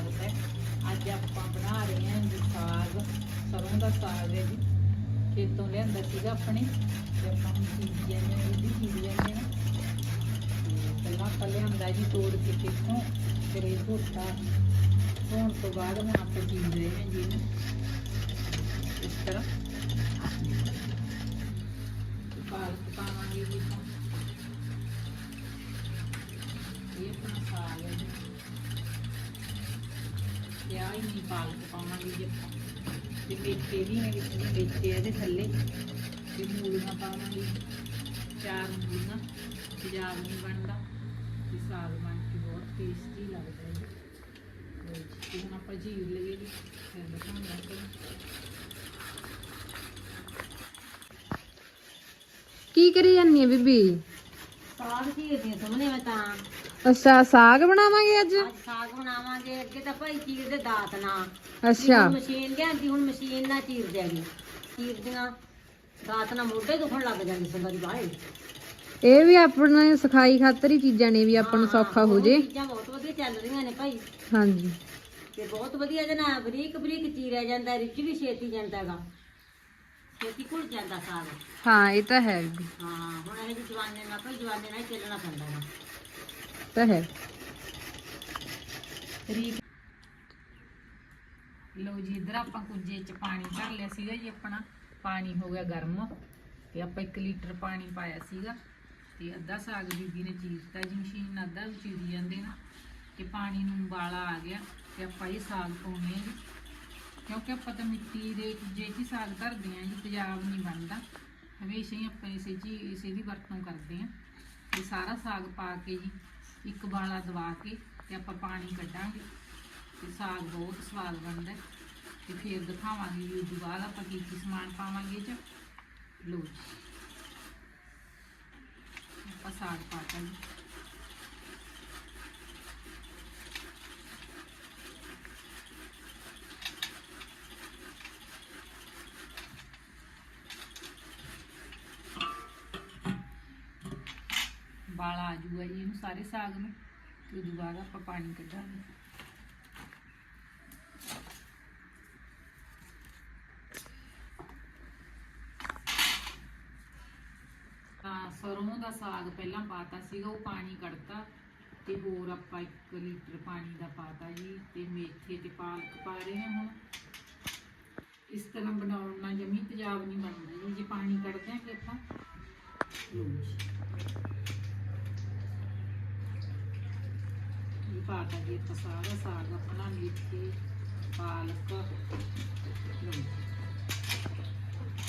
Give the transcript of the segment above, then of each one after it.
ਸਾਗ ਹੈ। ਅੱਜ ਆਪਾਂ ਬਣਾ ਰਹੇ ਹਾਂ ਜੀ ਸਾਗ। ਸਰੋਂ ਦਾ ਸਾਗ ਹੈ ਜੀ। ਖੇਤੋਂ ਲਿਆਂਦਾ ਸੀਗਾ ਆਪਣੇ। ਤੇ ਆਪਾਂ ਹੁਣ ਚੀਜ਼ੀਆਂ ਨੇ ਇਹਦੀ ਚੀਜ਼ੀਆਂ ਨੇ ਪਹਿਲਾਂ ਆਪਾਂ ਲਿਆਂਦਾ ਜੀ ਤੋੜ ਕੇ ਕਿੱਥੋਂ ਫਿਰ ਇਹ ਧੋਤਾ। ਧੋਣ ਤੋਂ ਬਾਅਦ ਮੈਂ ਆਪੇ ਚੀਜ਼ ਰਹੇ ਹਾਂ ਜੀ ਇਸ ਤਰ੍ਹਾਂ। ਪਾਲਕ ਪਾਵਾਂਗੇ ਜੀ ਇਹ ਆਪਣਾ ਸਾਗ ਜੀ। ਤੇ ਆਹ ਹੀ ਨਹੀਂ ਪਾਲਕ ਪਾਵਾਂਗੇ ਜੀ ਆਪਾਂ। ਤੇ ਮੇਥੇ ਵੀ ਨੇ ਵਿੱਚ ਵੀ ਮੇਥੇ ਇਹਦੇ ਥੱਲੇ। ਤੇ ਮੂਲੀਆਂ ਪਾਵਾਂਗੇ। ਚਾਰ ਮੂਲੀਆਂ ਤੇਜ਼ਾਬ ਨਹੀਂ ਬਣਦਾ। ਤੇ ਸਾਗ ਬਣ ਕੇ ਬਹੁਤ ਟੇਸਟੀ ਲੱਗਦਾ ਹੈ ਜੀ ਤੇ ਹੁਣ ਆਪਾਂ ਜੀਰ ਲਈਏ ਜੀ। ਫਿਰ ਦਿਖਾਉਂਦਾ ਤੁਹਾਨੂੰ ਕੀ ਕਰੀ ਜਾਂਦੀ ਹੈ ਬੀਬੀ? ਸਾਗ ਚੀਰਦੀ ਸੁਮਨੇ ਮੈਂ ਤਾਂ। ਅੱਛਾ ਸਾਗ ਬਣਾਵਾਂਗੇ ਅੱਜ? ਅੱਜ ਸਾਗ ਬਣਾਵਾਂਗੇ ਅੱਗੇ ਤਾਂ ਭਾਈ ਚੀਰਦੇ ਦਾਤ ਨਾਲ ਅੱਛਾ। ਹੁਣ ਮਸ਼ੀਨ ਲਿਆਂਦੀ ਹੁਣ ਮਸ਼ੀਨ ਨਾਲ ਚੀਰ ਜਾਗੀ ਚੀਰਦੀਆਂ ਦਾਤ ਨਾਲ ਮੋਢੇ ਦੁਖਣ ਲੱਗ ਜਾਂਦੇ ਸੰਗਰੀ ਬਾਹਰ ਇਹ ਵੀ ਆਪਣੇ ਸਖਾਈ ਖਾਤਰ ਹੀ ਚੀਜ਼ਾਂ ਨੇ ਵੀ ਆਪਾਂ ਨੂੰ ਸੌਖਾ ਹੋ ਜੇ। ਚੀਜ਼ਾਂ ਬਹੁਤ ਵਧੀਆ ਚੱਲ ਰਹੀਆਂ ਨੇ ਭਾਈ। ਹਾਂਜੀ। ਤੇ ਬਹੁਤ ਵਧੀਆ ਇਹਦੇ ਨਾਲ ਬਰੀਕ ਬਰੀਕ ਚੀਰਿਆ ਜਾਂਦਾ ਰਿਚ ਵੀ ਛੇਤੀ ਜਾਂਦਾ ਹੈਗਾ। ਛੇਤੀ ਘੁਲ ਜਾਂਦਾ ਸਾਗ। ਹਾਂ ਇਹ ਤਾਂ ਹੈ ਬੀਬੀ ਹਾਂ ਹੁਣ ਇਹ ਜਵਾਨੇ ਨਾਲ ਭਾਈ ਜਵਾਨੇ ਨਾਲ ਹੀ ਚੱਲਣਾ ਪੈਂਦਾ ਹੈ ਤਾਂ ਹੈ। ਤਰੀਕ ਲਓ ਜੀ, ਇਧਰ ਆਪਾਂ ਕੁਝੇ ਚ ਪਾਣੀ ਭਰ ਲਿਆ ਸੀਗਾ ਜੀ ਆਪਣਾ। ਪਾਣੀ ਹੋ ਗਿਆ ਗਰਮ ਤੇ ਆਪਾਂ 1 ਲੀਟਰ ਪਾਣੀ ਪਾਇਆ ਸੀਗਾ ਤੇ ਅੱਧਾ ਸਾਗ ਬੀਬੀ ਨੇ ਚੀਰਤਾ ਜੀ ਮਸ਼ੀਨ ਨਾਲ, ਅੱਧਾ ਚੀਰੀ ਜਾਂਦੇ ਨਾ ਤੇ ਪਾਣੀ ਨੂੰ ਉਬਾਲਾ ਆ ਗਿਆ ਤੇ ਆਪਾਂ ਇਹ ਸਾਗ ਪਾਉਣੇ ਆ ਜੀ। ਕਿਉਂਕਿ ਆਪਾਂ ਤਾਂ ਮਿੱਟੀ ਦੇ ਕੁਝੇ 'ਚ ਹੀ ਸਾਗ ਧਰਦੇ ਆ ਜੀ, ਪੰਜਾਬ ਨਹੀਂ ਬਣਦਾ। ਹਮੇਸ਼ਾ ਹੀ ਆਪਾਂ ਇਸੇ 'ਚ ਇਸੇ ਦੀ ਵਰਤੋਂ ਕਰਦੇ ਆ ਤੇ ਸਾਰਾ ਸਾਗ ਪਾ ਕੇ ਜੀ ਇੱਕ ਵਾਲਾ ਦਵਾ ਕੇ ਤੇ ਆਪਾਂ ਪਾਣੀ ਕੱਢਾਂਗੇ ਤੇ ਸਾਗ ਬਹੁਤ ਸਵਾਦ ਬਣਦਾ ਹੈ। ਤੇ ਫਿਰ ਦਿਖਾਵਾਂਗੇ ਵੀ ਉਦੋਂ ਬਾਅਦ ਆਪਾਂ ਕੀ ਕੀ ਸਮਾਨ ਪਾਵਾਂਗੇ ਇਹ 'ਚ। ਲਓ ਜੀ। ਆਪਾਂ ਸਾਗ ਪਾਤਾ ਜੀ। ਬਾਲਾ ਆ ਜੂਗਾ ਜੀ ਇਹਨੂੰ ਸਾਰੇ ਸਾਗ ਨੂੰ ਤੇ ਉਦੋਂ ਬਾਅਦ ਆਪਾਂ ਪਾਣੀ ਕੱਢਾਂਗੇ। ਤਾਂ ਸਰੋਂ ਦਾ ਸਾਗ ਪਹਿਲਾਂ ਪਾਤਾ ਸੀਗਾ, ਉਹ ਪਾਣੀ ਕੱਢਤਾ ਤੇ ਹੋਰ ਆਪਾਂ 1 ਲੀਟਰ ਪਾਣੀ ਦਾ ਪਾਤਾ ਜੀ ਤੇ ਮੇਥੇ ਤੇ ਪਾਲਕ ਪਾ ਰਹੇ ਹਾਂ ਹੁਣ। ਇਸ ਤਰ੍ਹਾਂ ਬਣਾਉਣ ਨਾਲ ਜਮੀ ਪੰਜਾਬ ਨਹੀਂ ਬਣਦਾ ਜੀ, ਜੇ ਪਾਣੀ ਕੱਢਦੇ ਹਾਂ ਕਿ ਆਪਾਂ ਲਓ ਜੀ ਇਹ ਪਾਤਾ ਜੀ ਆਪਾਂ ਸਾਰਾ ਸਾਗ ਆਪਣਾ ਮੇਥੇ ਪਾਲਕ ਲਓ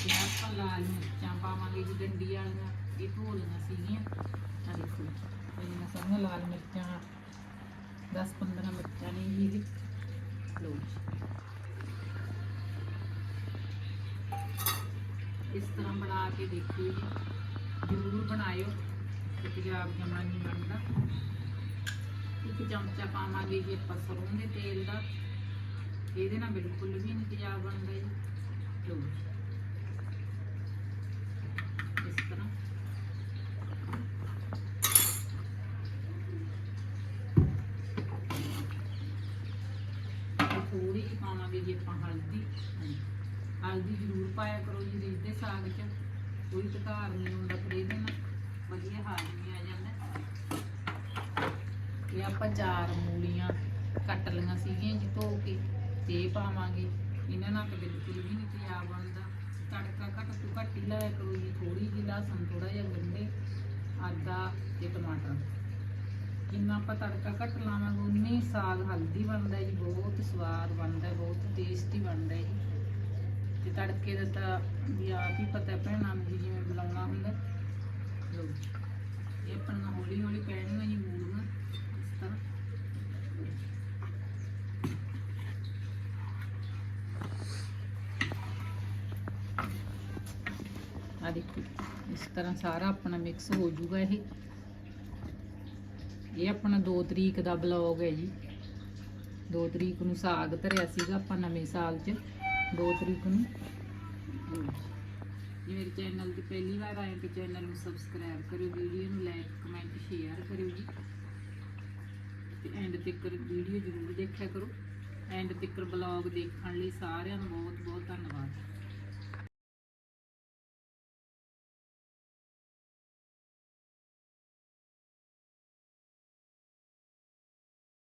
ਤੇ ਆਪਾਂ ਲਾਲ ਮਿਰਚਾਂ ਪਾਵਾਂਗੇ ਜੀ ਡੰਡੀ ਵਾਲੀਆਂ, ਇਹ ਢੋਲੀਆਂ ਸੀਗੀਆਂ। ਆ ਦੇਖੋ ਇਹਨਾਂ ਸਾਰੀਆਂ ਲਾਲ ਮਿਰਚਾਂ 10 15 ਮਿਰਚਾਂ ਨੇ ਜੀ। ਇਹਦੇ ਲਓ ਇਸ ਤਰ੍ਹਾਂ ਬਣਾ ਕੇ ਦੇਖਿਓ ਜੀ। ਜ਼ਰੂਰ ਬਣਾਇਓ, ਤੇ ਤੇਜ਼ਾਬ ਜਮਾ ਬਣਦਾ। ਇੱਕ ਚਮਚਾ ਪਾਵਾਂਗੇ ਜੀ ਆਪਾਂ ਸਰੋਂ ਦੇ ਤੇਲ ਦਾ। ਇਹਦੇ ਨਾਲ ਬਿਲਕੁਲ ਵੀ ਨਹੀਂ ਤੇਜ਼ਾਬ ਬਣਦਾ ਜੀ। ਲਓ ਇਸ ਤਰ੍ਹਾਂ। ਥੋੜੀ ਜਿਹੀ ਪਾਵਾਂਗੇ ਜੀ ਆਪਾਂ ਹਲਦੀ। ਹਲਦੀ ਜ਼ਰੂਰ ਪਾਇਆ ਕਰੋ ਜੀ ਰੀਝ ਦੇ ਸਾਗ 'ਚ। ਕੋਈ ਤਕਾਰ ਨਹੀਂ ਹੁੰਦਾ ਫਿਰ ਇਹਦੇ ਨਾਲ ਵਧੀਆ ਹਾਜ਼ਮੀ ਆ ਜਾਂਦਾ ਇਹ ਆਪਾਂ ਚਾਰ ਮੂਲੀਆਂ ਕੱਟ ਲਈਆਂ ਸੀਗੀਆਂ ਜੀ ਧੋ ਕੇ ਤੇ ਪਾਵਾਂਗੇ, ਇਹਨਾਂ ਨਾਲ ਤਾਂ ਬਿਲਕੁਲ ਵੀ ਨਹੀਂ ਤੇਜ਼ਾਬ ਬਣਦਾ। ਤੜਕਾ ਘੱਟ ਤੋਂ ਘੱਟ ਹੀ ਲਾਇਆ ਕਰੋ ਜੀ ਥੋੜੀ ਜਿਹੀ ਲਸਣ ਥੋੜਾ ਜਿਹਾ ਗੰਢੇ ਆਦਾ ਤੇ ਟਮਾਟਰ। ਜਿੰਨਾ ਆਪਾਂ ਤੜਕਾ ਘੱਟ ਲਾਵਾਂਗੇ, ਉਨੀ ਸਾਗ ਹਲਦੀ ਬਣਦਾ ਜੀ, ਬਹੁਤ ਸਵਾਦ ਬਣਦਾ, ਬਹੁਤ ਟੇਸਟੀ ਬਣਦਾ ਜੀ। ਤੇ ਤੜਕੇ ਦਾ ਤਾਂ, ਵੀ ਆਪ ਹੀ ਪਤਾ ਭੈਣਾਂ ਨੂੰ ਜਿਵੇਂ ਬੁਲਾਉਣਾ ਹੁੰਦਾ ਲਓ ਜੀ। ਇਹ ਆਪਣੀਆਂ ਹੌਲੀ ਹੌਲੀ ਪੈਣੀਆਂ ਜੀ ਮੂਲੀਆਂ ਇਸ ਤਰ੍ਹਾਂ ਆ ਦੇਖੋ ਇਸ ਤਰ੍ਹਾਂ ਸਾਰਾ ਆਪਣਾ ਮਿਕਸ ਹੋ ਜਾਊਗਾ ਇਹ। ਇਹ ਆਪਣਾ 2 ਤਰੀਕ ਦਾ ਬਲੌਗ ਹੈ ਜੀ। 2 ਤਰੀਕ ਨੂੰ ਸਾਗ ਧਰਿਆ ਸੀਗਾ ਆਪਾਂ ਨਵੇਂ ਸਾਲ 'ਚ। 2 ਤਰੀਕ ਨੂੰ। ਜੇ ਮੇਰੇ ਚੈਨਲ ਤੇ ਪਹਿਲੀ ਵਾਰ ਆਏ ਤੇ ਚੈਨਲ ਨੂੰ ਸਬਸਕ੍ਰਾਈਬ ਕਰਿਓ ਵੀਡੀਓ ਨੂੰ ਲਾਈਕ ਕਮੈਂਟ ਸ਼ੇਅਰ ਕਰਿਓ ਜੀ। ਤੇ ਐਂਡ ਤੱਕ ਵੀਡੀਓ ਜ਼ਰੂਰ ਦੇਖਿਆ ਕਰੋ। ਐਂਡ ਤੱਕ ਬਲੌਗ ਦੇਖਣ ਲਈ ਸਾਰਿਆਂ ਨੂੰ ਬਹੁਤ ਬਹੁਤ ਧੰਨਵਾਦ।